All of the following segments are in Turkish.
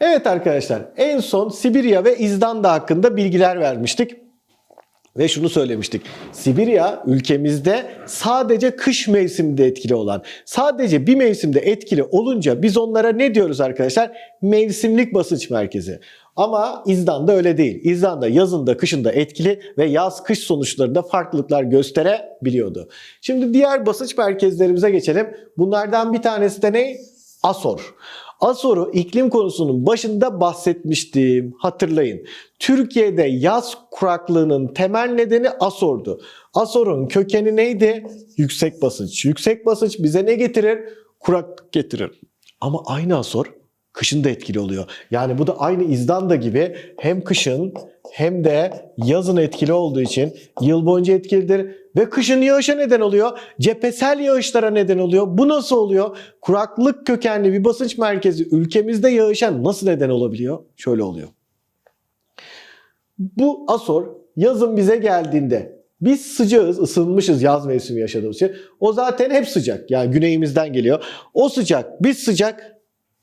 Evet arkadaşlar en son Sibirya ve İzlanda hakkında bilgiler vermiştik. Ve şunu söylemiştik. Sibirya ülkemizde sadece kış mevsiminde etkili olan, sadece bir mevsimde etkili olunca biz onlara ne diyoruz arkadaşlar? Mevsimlik basınç merkezi. Ama İzlanda öyle değil. İzlanda yazında kışında etkili ve yaz kış sonuçlarında farklılıklar gösterebiliyordu. Şimdi diğer basınç merkezlerimize geçelim. Bunlardan bir tanesi de ne? Asor. Asor'u iklim konusunun başında bahsetmiştim. Hatırlayın. Türkiye'de yaz kuraklığının temel nedeni Asor'du. Asor'un kökeni neydi? Yüksek basınç. Yüksek basınç bize ne getirir? Kuraklık getirir. Ama aynı Asor kışın da etkili oluyor. Yani bu da aynı İzlanda gibi hem kışın hem de yazın etkili olduğu için yıl boyunca etkilidir ve kışın yağışa neden oluyor. Cephesel yağışlara neden oluyor. Bu nasıl oluyor? Kuraklık kökenli bir basınç merkezi ülkemizde yağışa nasıl neden olabiliyor? Şöyle oluyor. Bu Asor yazın bize geldiğinde biz sıcağız, ısınmışız yaz mevsimi yaşadığımız için. O zaten hep sıcak. Yani güneyimizden geliyor. O sıcak, biz sıcak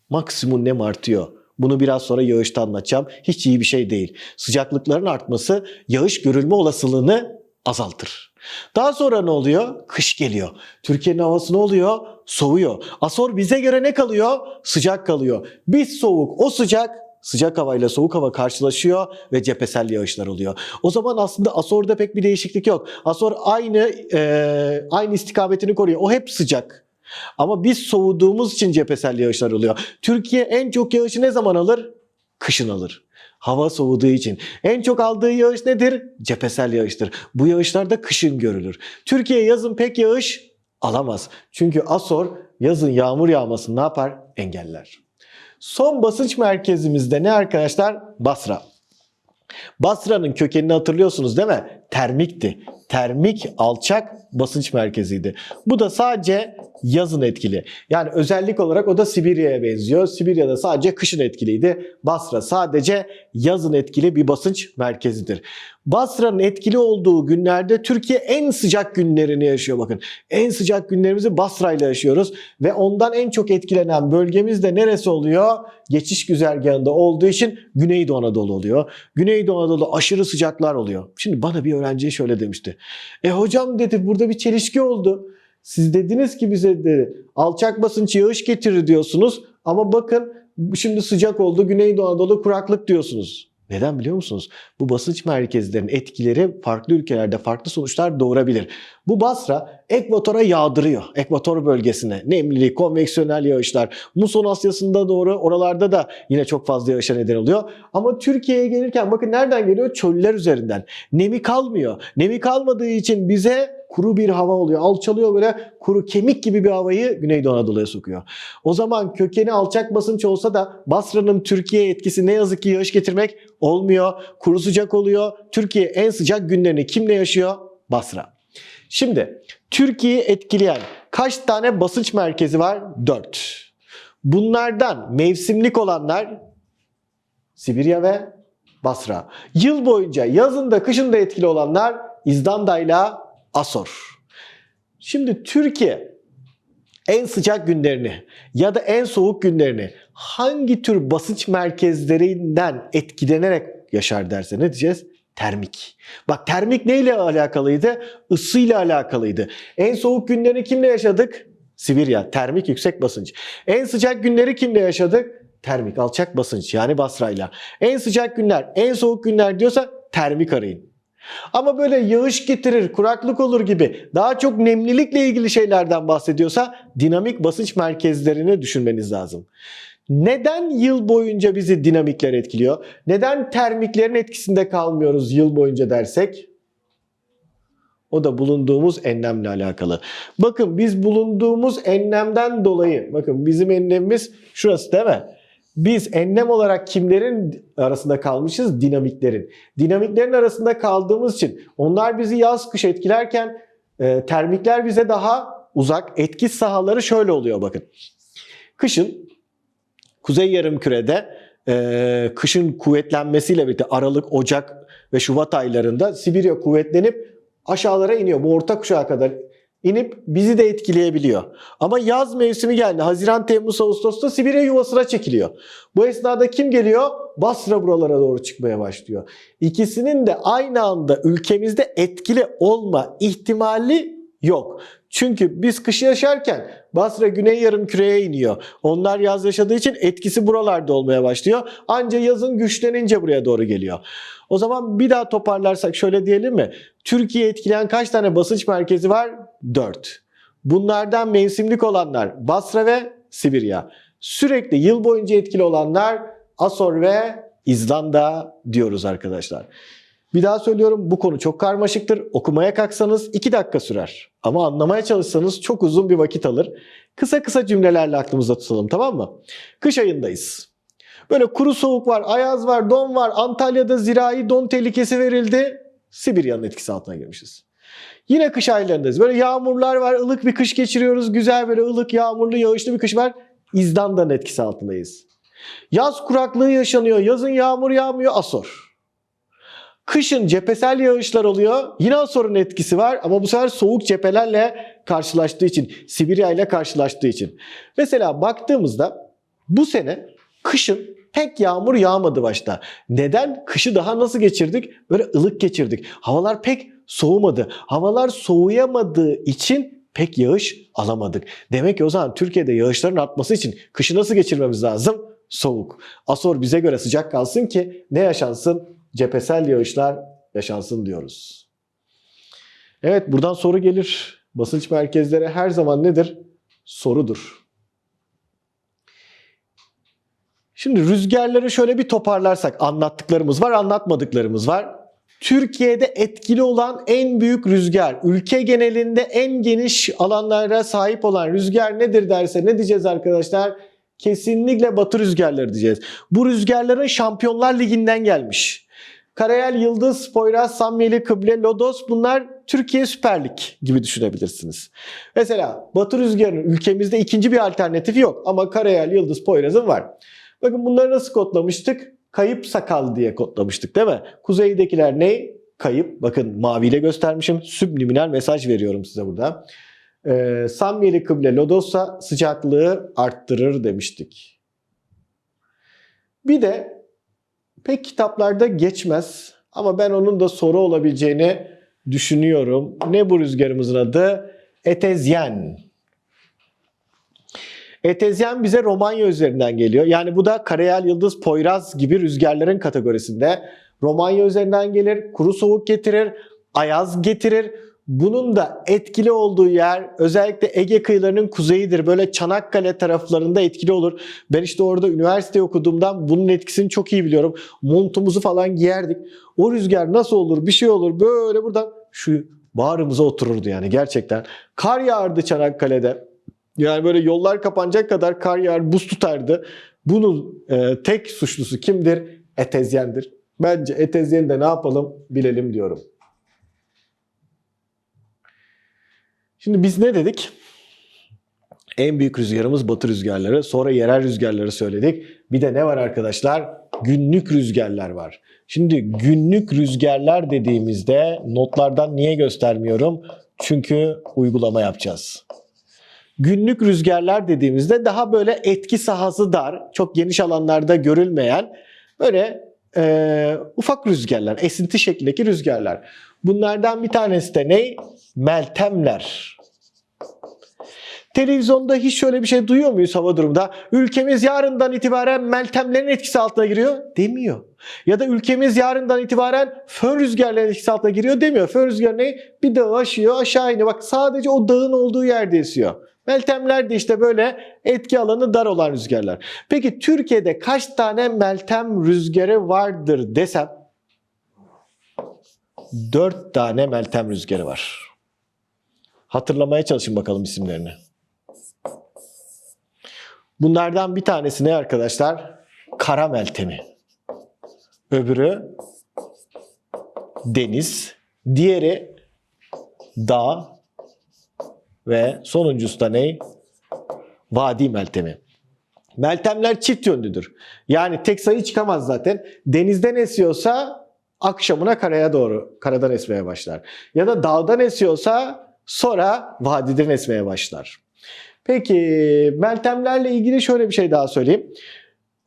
maksimum nem artıyor. Bunu biraz sonra yağışta anlatacağım. Hiç iyi bir şey değil. Sıcaklıkların artması yağış görülme olasılığını azaltır. Daha sonra ne oluyor? Kış geliyor. Türkiye'nin havası ne oluyor? Soğuyor. Asor bize göre ne kalıyor? Sıcak kalıyor. Biz soğuk, o sıcak sıcak havayla soğuk hava karşılaşıyor ve cephesel yağışlar oluyor. O zaman aslında Asor'da pek bir değişiklik yok. Asor aynı e, aynı istikametini koruyor. O hep sıcak. Ama biz soğuduğumuz için cephesel yağışlar oluyor. Türkiye en çok yağışı ne zaman alır? Kışın alır. Hava soğuduğu için. En çok aldığı yağış nedir? Cephesel yağıştır. Bu yağışlar da kışın görülür. Türkiye yazın pek yağış alamaz. Çünkü Asor yazın yağmur yağmasını ne yapar? Engeller. Son basınç merkezimizde ne arkadaşlar? Basra. Basra'nın kökenini hatırlıyorsunuz değil mi? Termikti. Termik alçak basınç merkeziydi. Bu da sadece yazın etkili. Yani özellik olarak o da Sibirya'ya benziyor. Sibirya'da sadece kışın etkiliydi. Basra sadece yazın etkili bir basınç merkezidir. Basra'nın etkili olduğu günlerde Türkiye en sıcak günlerini yaşıyor bakın. En sıcak günlerimizi Basra ile yaşıyoruz ve ondan en çok etkilenen bölgemiz de neresi oluyor? Geçiş güzergahında olduğu için Güneydoğu Anadolu oluyor. Güneydoğu Anadolu aşırı sıcaklar oluyor. Şimdi bana bir öğrenci şöyle demişti. E hocam dedi burada bir çelişki oldu. Siz dediniz ki bize dedi alçak basınç yağış getirir diyorsunuz ama bakın şimdi sıcak oldu Güneydoğu Anadolu kuraklık diyorsunuz. Neden biliyor musunuz? Bu basınç merkezlerinin etkileri farklı ülkelerde farklı sonuçlar doğurabilir. Bu Basra ekvatora yağdırıyor. Ekvator bölgesine. Nemlilik, konveksiyonel yağışlar. Muson Asya'sında doğru oralarda da yine çok fazla yağışa neden oluyor. Ama Türkiye'ye gelirken bakın nereden geliyor? Çöller üzerinden. Nemi kalmıyor. Nemi kalmadığı için bize kuru bir hava oluyor. Alçalıyor böyle kuru kemik gibi bir havayı Güneydoğu Anadolu'ya sokuyor. O zaman kökeni alçak basınç olsa da Basra'nın Türkiye etkisi ne yazık ki yağış getirmek olmuyor. Kuru sıcak oluyor. Türkiye en sıcak günlerini kimle yaşıyor? Basra. Şimdi Türkiye'yi etkileyen kaç tane basınç merkezi var? 4. Bunlardan mevsimlik olanlar Sibirya ve Basra. Yıl boyunca yazında kışında etkili olanlar İzlanda ile Asor. Şimdi Türkiye en sıcak günlerini ya da en soğuk günlerini hangi tür basınç merkezlerinden etkilenerek yaşar derse ne diyeceğiz? Termik. Bak termik neyle alakalıydı? Isıyla alakalıydı. En soğuk günlerini kimle yaşadık? Sibirya. Termik yüksek basınç. En sıcak günleri kimle yaşadık? Termik alçak basınç yani Basra'yla. En sıcak günler, en soğuk günler diyorsa termik arayın. Ama böyle yağış getirir, kuraklık olur gibi daha çok nemlilikle ilgili şeylerden bahsediyorsa dinamik basınç merkezlerini düşünmeniz lazım. Neden yıl boyunca bizi dinamikler etkiliyor? Neden termiklerin etkisinde kalmıyoruz yıl boyunca dersek? O da bulunduğumuz enlemle alakalı. Bakın biz bulunduğumuz enlemden dolayı, bakın bizim enlemimiz şurası değil mi? Biz enlem olarak kimlerin arasında kalmışız? Dinamiklerin. Dinamiklerin arasında kaldığımız için onlar bizi yaz kış etkilerken e, termikler bize daha uzak. Etki sahaları şöyle oluyor bakın. Kışın Kuzey Yarımküre'de e, kışın kuvvetlenmesiyle birlikte Aralık, Ocak ve Şubat aylarında Sibirya kuvvetlenip aşağılara iniyor. Bu orta kuşağa kadar inip bizi de etkileyebiliyor. Ama yaz mevsimi geldi. Haziran, Temmuz, Ağustos'ta Sibirya yuvasına çekiliyor. Bu esnada kim geliyor? Basra buralara doğru çıkmaya başlıyor. İkisinin de aynı anda ülkemizde etkili olma ihtimali yok. Çünkü biz kışı yaşarken Basra güney yarım küreye iniyor. Onlar yaz yaşadığı için etkisi buralarda olmaya başlıyor. Anca yazın güçlenince buraya doğru geliyor. O zaman bir daha toparlarsak şöyle diyelim mi? Türkiye etkileyen kaç tane basınç merkezi var? 4. Bunlardan mevsimlik olanlar Basra ve Sibirya. Sürekli yıl boyunca etkili olanlar Asor ve İzlanda diyoruz arkadaşlar. Bir daha söylüyorum bu konu çok karmaşıktır. Okumaya kalksanız 2 dakika sürer. Ama anlamaya çalışsanız çok uzun bir vakit alır. Kısa kısa cümlelerle aklımızda tutalım tamam mı? Kış ayındayız. Böyle kuru soğuk var, ayaz var, don var. Antalya'da zirai don tehlikesi verildi. Sibirya'nın etkisi altına girmişiz. Yine kış aylarındayız. Böyle yağmurlar var, ılık bir kış geçiriyoruz. Güzel böyle ılık, yağmurlu, yağışlı bir kış var. İzlanda'nın etkisi altındayız. Yaz kuraklığı yaşanıyor. Yazın yağmur yağmıyor. Asor. Kışın cephesel yağışlar oluyor. Yine Asor'un etkisi var ama bu sefer soğuk cephelerle karşılaştığı için, Sibirya ile karşılaştığı için. Mesela baktığımızda bu sene kışın pek yağmur yağmadı başta. Neden? Kışı daha nasıl geçirdik? Böyle ılık geçirdik. Havalar pek soğumadı. Havalar soğuyamadığı için pek yağış alamadık. Demek ki o zaman Türkiye'de yağışların artması için kışı nasıl geçirmemiz lazım? Soğuk. Asor bize göre sıcak kalsın ki ne yaşansın? Cephesel yağışlar yaşansın diyoruz. Evet buradan soru gelir. Basınç merkezleri her zaman nedir? Sorudur. Şimdi rüzgarları şöyle bir toparlarsak anlattıklarımız var, anlatmadıklarımız var. Türkiye'de etkili olan en büyük rüzgar, ülke genelinde en geniş alanlara sahip olan rüzgar nedir derse ne diyeceğiz arkadaşlar? Kesinlikle batı rüzgarları diyeceğiz. Bu rüzgarların Şampiyonlar Ligi'nden gelmiş. Karayel, Yıldız, Poyraz, Samyeli, Kıble, Lodos bunlar Türkiye Süper Lig gibi düşünebilirsiniz. Mesela Batı rüzgarının ülkemizde ikinci bir alternatifi yok ama Karayel, Yıldız, Poyraz'ın var. Bakın bunları nasıl kodlamıştık? Kayıp sakal diye kodlamıştık değil mi? Kuzeydekiler ne? Kayıp. Bakın maviyle göstermişim. Subliminal mesaj veriyorum size burada. Ee, Samyeli kıble lodosa sıcaklığı arttırır demiştik. Bir de pek kitaplarda geçmez ama ben onun da soru olabileceğini düşünüyorum. Ne bu rüzgarımızın adı? Etezyen. Etezyen bize Romanya üzerinden geliyor. Yani bu da Karayel, Yıldız, Poyraz gibi rüzgarların kategorisinde. Romanya üzerinden gelir, kuru soğuk getirir, ayaz getirir. Bunun da etkili olduğu yer özellikle Ege kıyılarının kuzeyidir. Böyle Çanakkale taraflarında etkili olur. Ben işte orada üniversite okuduğumdan bunun etkisini çok iyi biliyorum. Montumuzu falan giyerdik. O rüzgar nasıl olur bir şey olur böyle buradan şu bağrımıza otururdu yani gerçekten. Kar yağardı Çanakkale'de. Yani böyle yollar kapanacak kadar kar yağar, buz tutardı. Bunun e, tek suçlusu kimdir? Etezyendir. Bence Etezyeni de ne yapalım bilelim diyorum. Şimdi biz ne dedik? En büyük rüzgarımız batı rüzgarları. Sonra yerel rüzgarları söyledik. Bir de ne var arkadaşlar? Günlük rüzgarlar var. Şimdi günlük rüzgarlar dediğimizde notlardan niye göstermiyorum? Çünkü uygulama yapacağız. Günlük rüzgarlar dediğimizde daha böyle etki sahası dar, çok geniş alanlarda görülmeyen böyle e, ufak rüzgarlar, esinti şeklindeki rüzgarlar. Bunlardan bir tanesi de ne? Meltemler. Televizyonda hiç şöyle bir şey duyuyor muyuz hava durumda? Ülkemiz yarından itibaren meltemlerin etkisi altına giriyor demiyor. Ya da ülkemiz yarından itibaren fön rüzgarlarının etkisi altına giriyor demiyor. Fön rüzgarı ne? Bir dağı aşıyor aşağı iniyor. Bak sadece o dağın olduğu yerde esiyor. Meltemler de işte böyle etki alanı dar olan rüzgarlar. Peki Türkiye'de kaç tane meltem rüzgarı vardır desem 4 tane meltem rüzgarı var. Hatırlamaya çalışın bakalım isimlerini. Bunlardan bir tanesi ne arkadaşlar? Kara meltemi. Öbürü deniz. Diğeri dağ. Ve sonuncusu da ne? Vadi meltemi. Meltemler çift yönlüdür. Yani tek sayı çıkamaz zaten. Denizden esiyorsa akşamına karaya doğru, karadan esmeye başlar. Ya da dağdan esiyorsa Sonra vadiden esmeye başlar. Peki Meltemlerle ilgili şöyle bir şey daha söyleyeyim.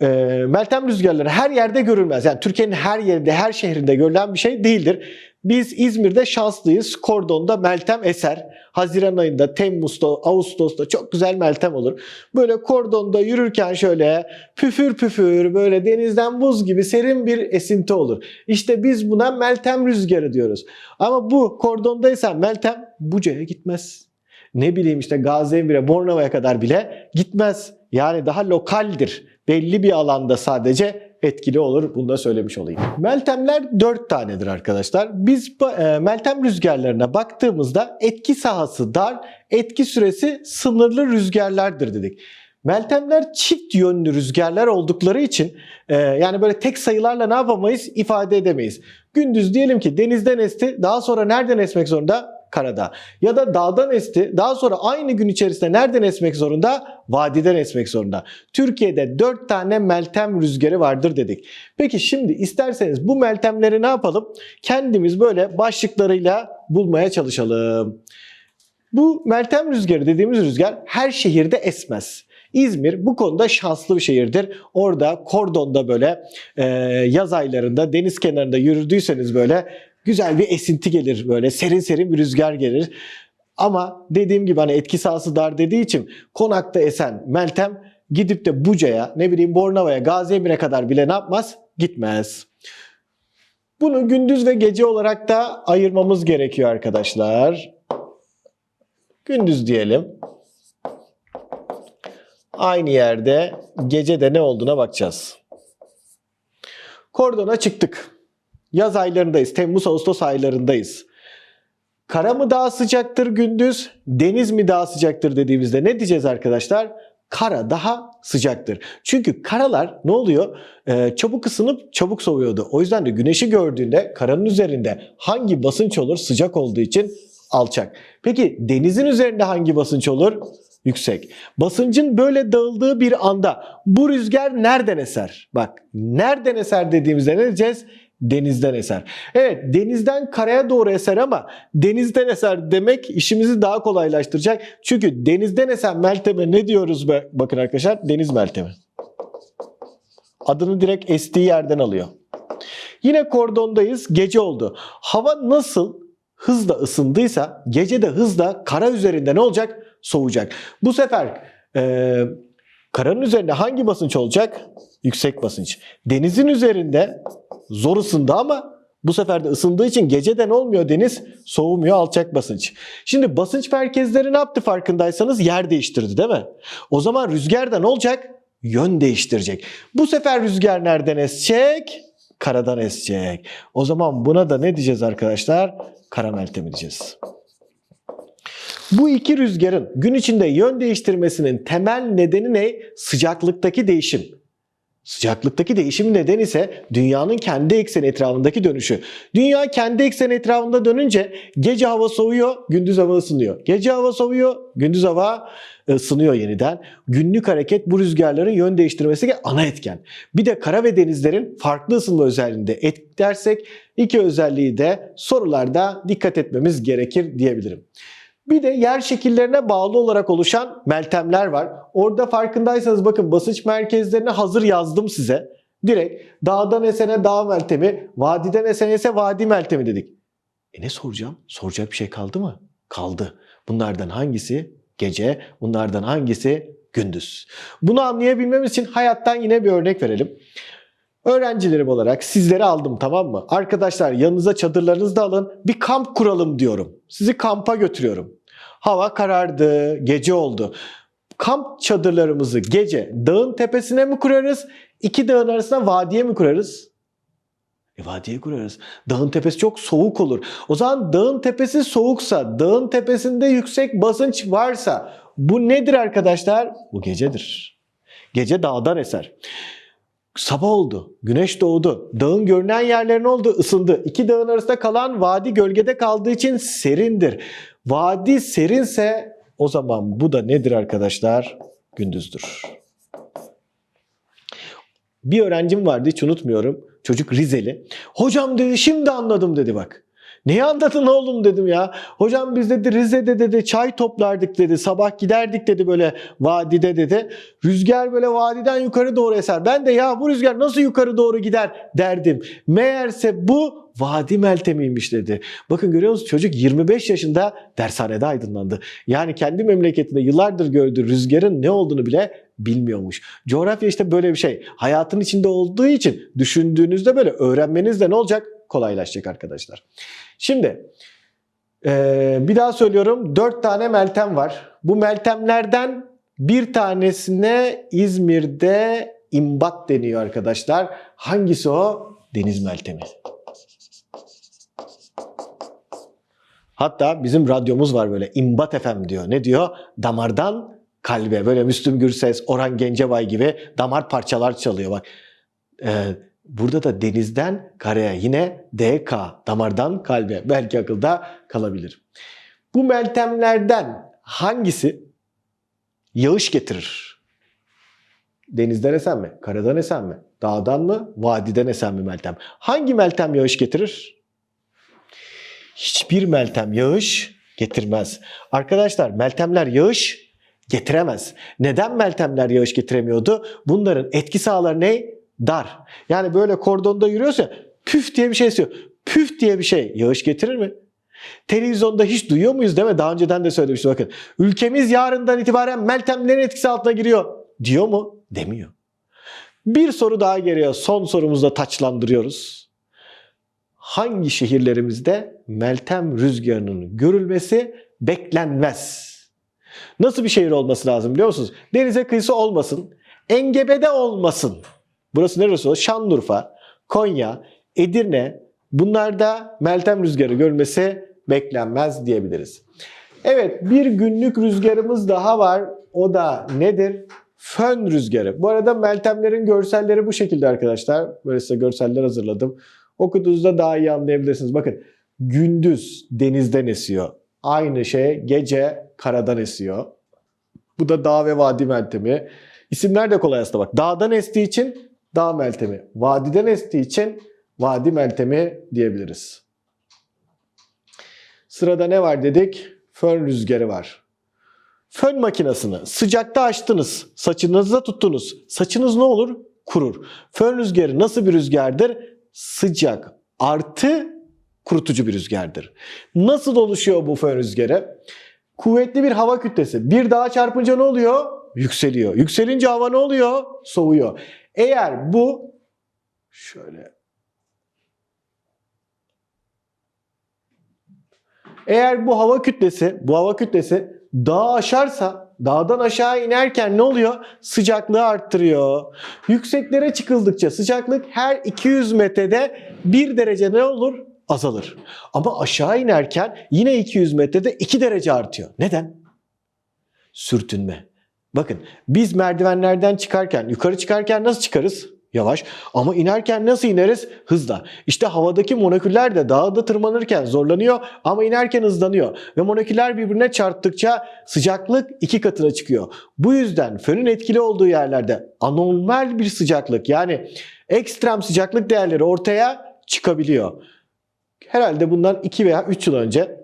Ee, Meltem rüzgarları her yerde görülmez. Yani Türkiye'nin her yerinde, her şehrinde görülen bir şey değildir. Biz İzmir'de şanslıyız. Kordon'da Meltem eser. Haziran ayında, Temmuz'da, Ağustos'ta çok güzel Meltem olur. Böyle kordonda yürürken şöyle püfür püfür böyle denizden buz gibi serin bir esinti olur. İşte biz buna Meltem rüzgarı diyoruz. Ama bu kordondaysan Meltem Buca'ya gitmez. Ne bileyim işte Gaziemire, Bornova'ya kadar bile gitmez. Yani daha lokaldir. Belli bir alanda sadece etkili olur. Bunu da söylemiş olayım. Meltemler 4 tanedir arkadaşlar. Biz e, Meltem rüzgarlarına baktığımızda etki sahası dar, etki süresi sınırlı rüzgarlardır dedik. Meltemler çift yönlü rüzgarlar oldukları için e, yani böyle tek sayılarla ne yapamayız ifade edemeyiz. Gündüz diyelim ki denizden esti daha sonra nereden esmek zorunda? Karada. Ya da dağdan esti daha sonra aynı gün içerisinde nereden esmek zorunda? Vadiden esmek zorunda. Türkiye'de 4 tane meltem rüzgarı vardır dedik. Peki şimdi isterseniz bu meltemleri ne yapalım? Kendimiz böyle başlıklarıyla bulmaya çalışalım. Bu Meltem rüzgarı dediğimiz rüzgar her şehirde esmez. İzmir bu konuda şanslı bir şehirdir. Orada kordonda böyle e, yaz aylarında deniz kenarında yürüdüyseniz böyle güzel bir esinti gelir böyle serin serin bir rüzgar gelir. Ama dediğim gibi hani etki sahası dar dediği için konakta esen Meltem gidip de Buca'ya ne bileyim Bornova'ya Gaziemire kadar bile ne yapmaz? Gitmez. Bunu gündüz ve gece olarak da ayırmamız gerekiyor arkadaşlar. Gündüz diyelim. Aynı yerde gece de ne olduğuna bakacağız. Kordona çıktık. Yaz aylarındayız. Temmuz Ağustos aylarındayız. Kara mı daha sıcaktır gündüz, deniz mi daha sıcaktır dediğimizde ne diyeceğiz arkadaşlar? Kara daha sıcaktır. Çünkü karalar ne oluyor? Ee, çabuk ısınıp çabuk soğuyordu. O yüzden de güneşi gördüğünde karanın üzerinde hangi basınç olur? Sıcak olduğu için alçak. Peki denizin üzerinde hangi basınç olur? Yüksek. Basıncın böyle dağıldığı bir anda bu rüzgar nereden eser? Bak nereden eser dediğimizde ne diyeceğiz? Denizden eser. Evet denizden karaya doğru eser ama denizden eser demek işimizi daha kolaylaştıracak. Çünkü denizden esen melteme ne diyoruz be? Bakın arkadaşlar deniz meltemi. Adını direkt estiği yerden alıyor. Yine kordondayız. Gece oldu. Hava nasıl hızla ısındıysa gece de hızla kara üzerinde ne olacak? Soğuyacak. Bu sefer e, karanın üzerinde hangi basınç olacak? Yüksek basınç. Denizin üzerinde zor ısındı ama bu sefer de ısındığı için geceden olmuyor deniz soğumuyor alçak basınç. Şimdi basınç merkezleri ne yaptı farkındaysanız yer değiştirdi değil mi? O zaman rüzgar da ne olacak? Yön değiştirecek. Bu sefer rüzgar nereden esecek? Karadan esecek. O zaman buna da ne diyeceğiz arkadaşlar? Kara meltemi diyeceğiz. Bu iki rüzgarın gün içinde yön değiştirmesinin temel nedeni ne? Sıcaklıktaki değişim. Sıcaklıktaki değişim neden ise dünyanın kendi ekseni etrafındaki dönüşü. Dünya kendi ekseni etrafında dönünce gece hava soğuyor, gündüz hava ısınıyor. Gece hava soğuyor, gündüz hava ısınıyor yeniden. Günlük hareket bu rüzgarların yön değiştirmesi ana etken. Bir de kara ve denizlerin farklı ısınma özelliğinde etkilersek iki özelliği de sorularda dikkat etmemiz gerekir diyebilirim. Bir de yer şekillerine bağlı olarak oluşan meltemler var. Orada farkındaysanız bakın basınç merkezlerini hazır yazdım size. Direkt dağdan esene dağ meltemi, vadiden esene ise vadi meltemi dedik. E ne soracağım? Soracak bir şey kaldı mı? Kaldı. Bunlardan hangisi gece, bunlardan hangisi gündüz? Bunu anlayabilmemiz için hayattan yine bir örnek verelim. Öğrencilerim olarak sizleri aldım tamam mı? Arkadaşlar yanınıza çadırlarınızı da alın. Bir kamp kuralım diyorum. Sizi kampa götürüyorum. Hava karardı, gece oldu. Kamp çadırlarımızı gece dağın tepesine mi kurarız? İki dağın arasında vadiye mi kurarız? E vadiye kurarız. Dağın tepesi çok soğuk olur. O zaman dağın tepesi soğuksa, dağın tepesinde yüksek basınç varsa bu nedir arkadaşlar? Bu gecedir. Gece dağdan eser. Sabah oldu. Güneş doğdu. Dağın görünen yerler oldu? Isındı. İki dağın arasında kalan vadi gölgede kaldığı için serindir. Vadi serinse o zaman bu da nedir arkadaşlar? Gündüzdür. Bir öğrencim vardı hiç unutmuyorum. Çocuk Rizeli. Hocam dedi şimdi anladım dedi bak. Neyi anladın oğlum dedim ya. Hocam biz dedi Rize'de dedi çay toplardık dedi. Sabah giderdik dedi böyle vadide dedi. Rüzgar böyle vadiden yukarı doğru eser. Ben de ya bu rüzgar nasıl yukarı doğru gider derdim. Meğerse bu vadi meltemiymiş dedi. Bakın görüyor musunuz çocuk 25 yaşında dershanede aydınlandı. Yani kendi memleketinde yıllardır gördüğü rüzgarın ne olduğunu bile bilmiyormuş. Coğrafya işte böyle bir şey. Hayatın içinde olduğu için düşündüğünüzde böyle öğrenmeniz de ne olacak? Kolaylaşacak arkadaşlar. Şimdi eee, bir daha söylüyorum. Dört tane meltem var. Bu meltemlerden bir tanesine İzmir'de imbat deniyor arkadaşlar. Hangisi o? Deniz meltemi. Hatta bizim radyomuz var böyle İmbat FM diyor. Ne diyor? Damardan kalbe. Böyle Müslüm Gürses, Orhan Gencebay gibi damar parçalar çalıyor bak. Ee, burada da denizden karaya yine DK damardan kalbe. Belki akılda kalabilir. Bu meltemlerden hangisi yağış getirir? Denizden esen mi? Karadan esen mi? Dağdan mı? Vadiden esen mi meltem? Hangi meltem yağış getirir? hiçbir meltem yağış getirmez. Arkadaşlar meltemler yağış getiremez. Neden meltemler yağış getiremiyordu? Bunların etki sahaları ne? Dar. Yani böyle kordonda yürüyorsa püf diye bir şey istiyor. Püf diye bir şey yağış getirir mi? Televizyonda hiç duyuyor muyuz değil mi? Daha önceden de söylemiştim bakın. Ülkemiz yarından itibaren meltemlerin etkisi altına giriyor. Diyor mu? Demiyor. Bir soru daha geliyor. Son sorumuzda taçlandırıyoruz hangi şehirlerimizde meltem rüzgarının görülmesi beklenmez? Nasıl bir şehir olması lazım biliyor musunuz? Denize kıyısı olmasın, engebede olmasın. Burası neresi olur? Şanlıurfa, Konya, Edirne bunlarda meltem rüzgarı görülmesi beklenmez diyebiliriz. Evet bir günlük rüzgarımız daha var. O da nedir? Fön rüzgarı. Bu arada meltemlerin görselleri bu şekilde arkadaşlar. Böyle size görseller hazırladım. Okuduğunuzda daha iyi anlayabilirsiniz. Bakın gündüz denizden esiyor. Aynı şey gece karadan esiyor. Bu da dağ ve vadi meltemi. İsimler de kolay aslında bak. Dağdan estiği için dağ meltemi. Vadiden estiği için vadi meltemi diyebiliriz. Sırada ne var dedik? Fön rüzgarı var. Fön makinesini sıcakta açtınız, saçınızda tuttunuz. Saçınız ne olur? Kurur. Fön rüzgarı nasıl bir rüzgardır? sıcak artı kurutucu bir rüzgardır. Nasıl oluşuyor bu fön rüzgarı? Kuvvetli bir hava kütlesi. Bir dağa çarpınca ne oluyor? Yükseliyor. Yükselince hava ne oluyor? Soğuyor. Eğer bu şöyle Eğer bu hava kütlesi, bu hava kütlesi dağı aşarsa, dağdan aşağı inerken ne oluyor? Sıcaklığı arttırıyor. Yükseklere çıkıldıkça sıcaklık her 200 metrede 1 derece ne olur? Azalır. Ama aşağı inerken yine 200 metrede 2 derece artıyor. Neden? Sürtünme. Bakın biz merdivenlerden çıkarken, yukarı çıkarken nasıl çıkarız? Yavaş. Ama inerken nasıl ineriz? Hızla. İşte havadaki moleküller de dağda tırmanırken zorlanıyor ama inerken hızlanıyor. Ve moleküller birbirine çarptıkça sıcaklık iki katına çıkıyor. Bu yüzden fönün etkili olduğu yerlerde anormal bir sıcaklık yani ekstrem sıcaklık değerleri ortaya çıkabiliyor. Herhalde bundan 2 veya 3 yıl önce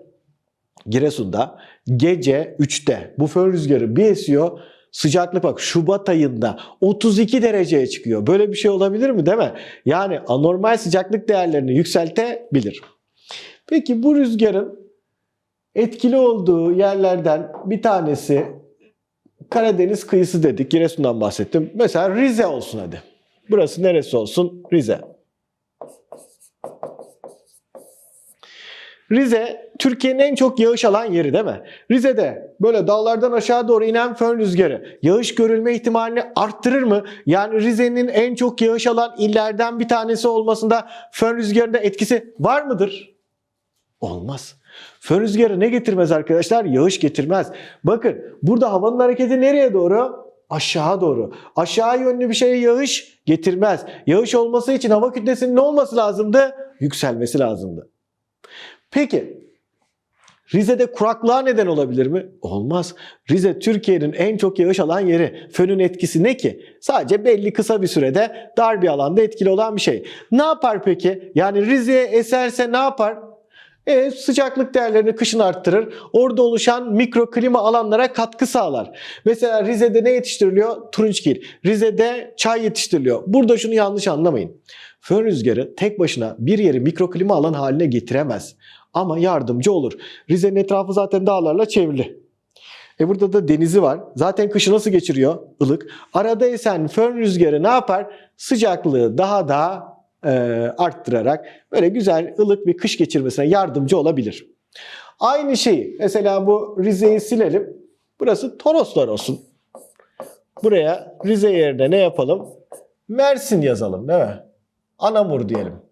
Giresun'da gece 3'te bu fön rüzgarı bir esiyor. Sıcaklık bak Şubat ayında 32 dereceye çıkıyor. Böyle bir şey olabilir mi değil mi? Yani anormal sıcaklık değerlerini yükseltebilir. Peki bu rüzgarın etkili olduğu yerlerden bir tanesi Karadeniz kıyısı dedik. Giresun'dan bahsettim. Mesela Rize olsun hadi. Burası neresi olsun? Rize. Rize Türkiye'nin en çok yağış alan yeri değil mi? Rize'de böyle dağlardan aşağı doğru inen fön rüzgarı yağış görülme ihtimalini arttırır mı? Yani Rize'nin en çok yağış alan illerden bir tanesi olmasında fön rüzgarında etkisi var mıdır? Olmaz. Fön rüzgarı ne getirmez arkadaşlar? Yağış getirmez. Bakın burada havanın hareketi nereye doğru? Aşağı doğru. Aşağı yönlü bir şeye yağış getirmez. Yağış olması için hava kütlesinin ne olması lazımdı? Yükselmesi lazımdı. Peki Rize'de kuraklığa neden olabilir mi? Olmaz. Rize Türkiye'nin en çok yağış alan yeri. Fönün etkisi ne ki? Sadece belli kısa bir sürede dar bir alanda etkili olan bir şey. Ne yapar peki? Yani Rize'ye eserse ne yapar? E, sıcaklık değerlerini kışın arttırır. Orada oluşan mikroklima alanlara katkı sağlar. Mesela Rize'de ne yetiştiriliyor? Turunçgil. Rize'de çay yetiştiriliyor. Burada şunu yanlış anlamayın. Fön rüzgarı tek başına bir yeri mikroklima alan haline getiremez. Ama yardımcı olur. Rize'nin etrafı zaten dağlarla çevrili. E burada da denizi var. Zaten kışı nasıl geçiriyor? Ilık. Arada esen fön rüzgarı ne yapar? Sıcaklığı daha da e, arttırarak böyle güzel ılık bir kış geçirmesine yardımcı olabilir. Aynı şeyi mesela bu Rize'yi silelim. Burası Toroslar olsun. Buraya Rize yerine ne yapalım? Mersin yazalım değil mi? Anamur diyelim.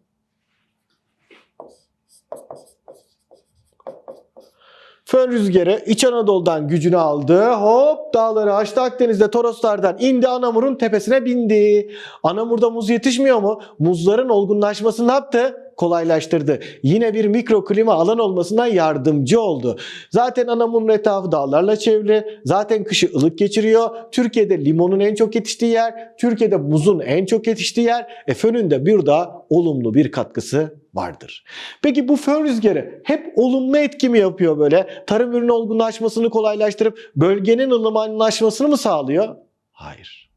Fön rüzgarı İç Anadolu'dan gücünü aldı. Hop dağları aştı Akdeniz'de Toroslardan indi Anamur'un tepesine bindi. Anamur'da muz yetişmiyor mu? Muzların olgunlaşmasını ne yaptı? Kolaylaştırdı. Yine bir mikroklima alan olmasına yardımcı oldu. Zaten Anamur'un etrafı dağlarla çevrili. Zaten kışı ılık geçiriyor. Türkiye'de limonun en çok yetiştiği yer. Türkiye'de muzun en çok yetiştiği yer. E fönün de bir da olumlu bir katkısı vardır. Peki bu fön rüzgarı hep olumlu etki mi yapıyor böyle? Tarım ürünü olgunlaşmasını kolaylaştırıp bölgenin ılımanlaşmasını mı sağlıyor? Hayır.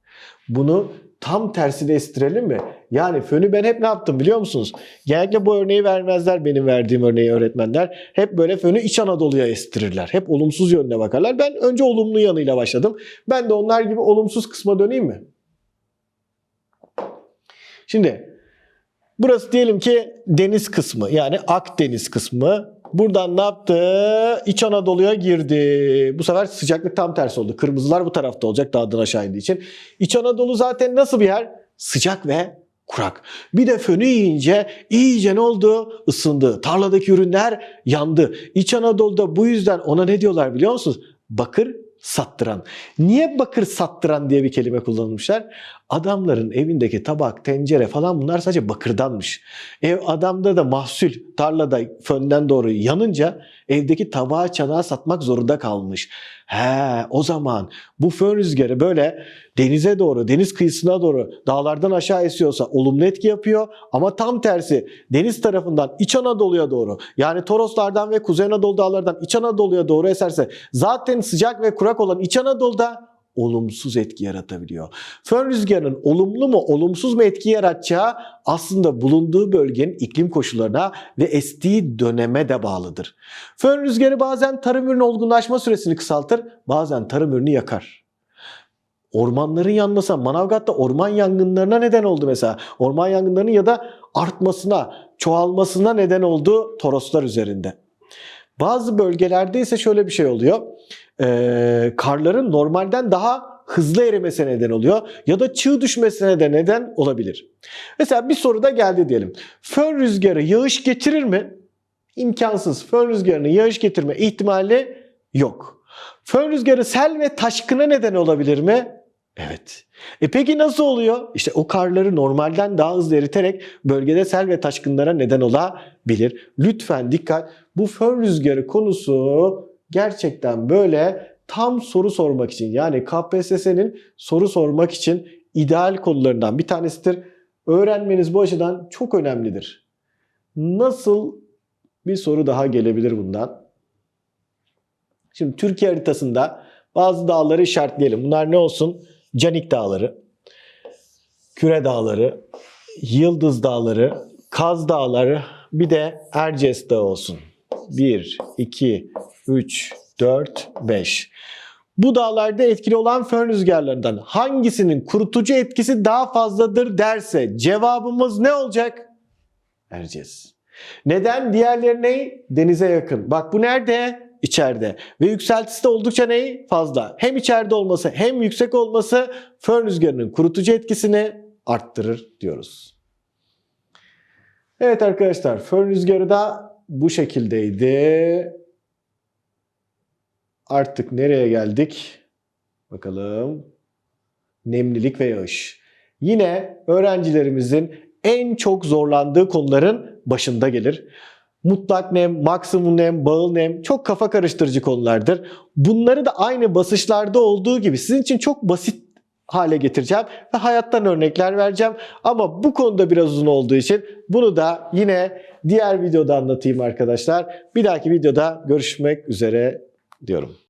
Bunu tam tersine estirelim mi? Yani fönü ben hep ne yaptım biliyor musunuz? Genellikle bu örneği vermezler benim verdiğim örneği öğretmenler. Hep böyle fönü İç Anadolu'ya estirirler. Hep olumsuz yönüne bakarlar. Ben önce olumlu yanıyla başladım. Ben de onlar gibi olumsuz kısma döneyim mi? Şimdi Burası diyelim ki deniz kısmı yani Akdeniz kısmı. Buradan ne yaptı? İç Anadolu'ya girdi. Bu sefer sıcaklık tam tersi oldu. Kırmızılar bu tarafta olacak dağdan aşağı indiği için. İç Anadolu zaten nasıl bir yer? Sıcak ve kurak. Bir de fönü yiyince iyice ne oldu? Isındı. Tarladaki ürünler yandı. İç Anadolu'da bu yüzden ona ne diyorlar biliyor musunuz? Bakır sattıran. Niye bakır sattıran diye bir kelime kullanılmışlar? Adamların evindeki tabak, tencere falan bunlar sadece bakırdanmış. Ev adamda da mahsul tarlada fönden doğru yanınca evdeki tabağı çanağı satmak zorunda kalmış. He o zaman bu fön rüzgarı böyle denize doğru, deniz kıyısına doğru dağlardan aşağı esiyorsa olumlu etki yapıyor. Ama tam tersi deniz tarafından İç Anadolu'ya doğru yani Toroslardan ve Kuzey Anadolu dağlardan İç Anadolu'ya doğru eserse zaten sıcak ve kurak olan İç Anadolu'da olumsuz etki yaratabiliyor. Fön rüzgarının olumlu mu olumsuz mu etki yaratacağı aslında bulunduğu bölgenin iklim koşullarına ve estiği döneme de bağlıdır. Fön rüzgarı bazen tarım ürünü olgunlaşma süresini kısaltır, bazen tarım ürünü yakar. Ormanların yanması, Manavgat'ta orman yangınlarına neden oldu mesela. Orman yangınlarının ya da artmasına, çoğalmasına neden oldu Toroslar üzerinde. Bazı bölgelerde ise şöyle bir şey oluyor. Ee, karların normalden daha hızlı erimesine neden oluyor ya da çığ düşmesine de neden olabilir. Mesela bir soru da geldi diyelim. Fön rüzgarı yağış getirir mi? İmkansız. Fön rüzgarının yağış getirme ihtimali yok. Fön rüzgarı sel ve taşkına neden olabilir mi? Evet. E peki nasıl oluyor? İşte o karları normalden daha hızlı eriterek bölgede sel ve taşkınlara neden olabilir. Lütfen dikkat. Bu fön rüzgarı konusu gerçekten böyle tam soru sormak için yani KPSS'nin soru sormak için ideal konularından bir tanesidir. Öğrenmeniz bu açıdan çok önemlidir. Nasıl bir soru daha gelebilir bundan? Şimdi Türkiye haritasında bazı dağları işaretleyelim. Bunlar ne olsun? Canik Dağları, Küre Dağları, Yıldız Dağları, Kaz Dağları, bir de Erciyes Dağı olsun. 1, 2, 3, 4, 5. Bu dağlarda etkili olan fön rüzgarlarından hangisinin kurutucu etkisi daha fazladır derse cevabımız ne olacak? Erciyes. Neden? Diğerleri ne? Denize yakın. Bak bu nerede? İçeride. Ve yükseltisi de oldukça ne? Fazla. Hem içeride olması hem yüksek olması fön rüzgarının kurutucu etkisini arttırır diyoruz. Evet arkadaşlar fön rüzgarı da bu şekildeydi. Artık nereye geldik? Bakalım. Nemlilik ve yağış. Yine öğrencilerimizin en çok zorlandığı konuların başında gelir. Mutlak nem, maksimum nem, bağıl nem çok kafa karıştırıcı konulardır. Bunları da aynı basışlarda olduğu gibi sizin için çok basit hale getireceğim ve hayattan örnekler vereceğim. Ama bu konuda biraz uzun olduğu için bunu da yine diğer videoda anlatayım arkadaşlar. Bir dahaki videoda görüşmek üzere diyorum.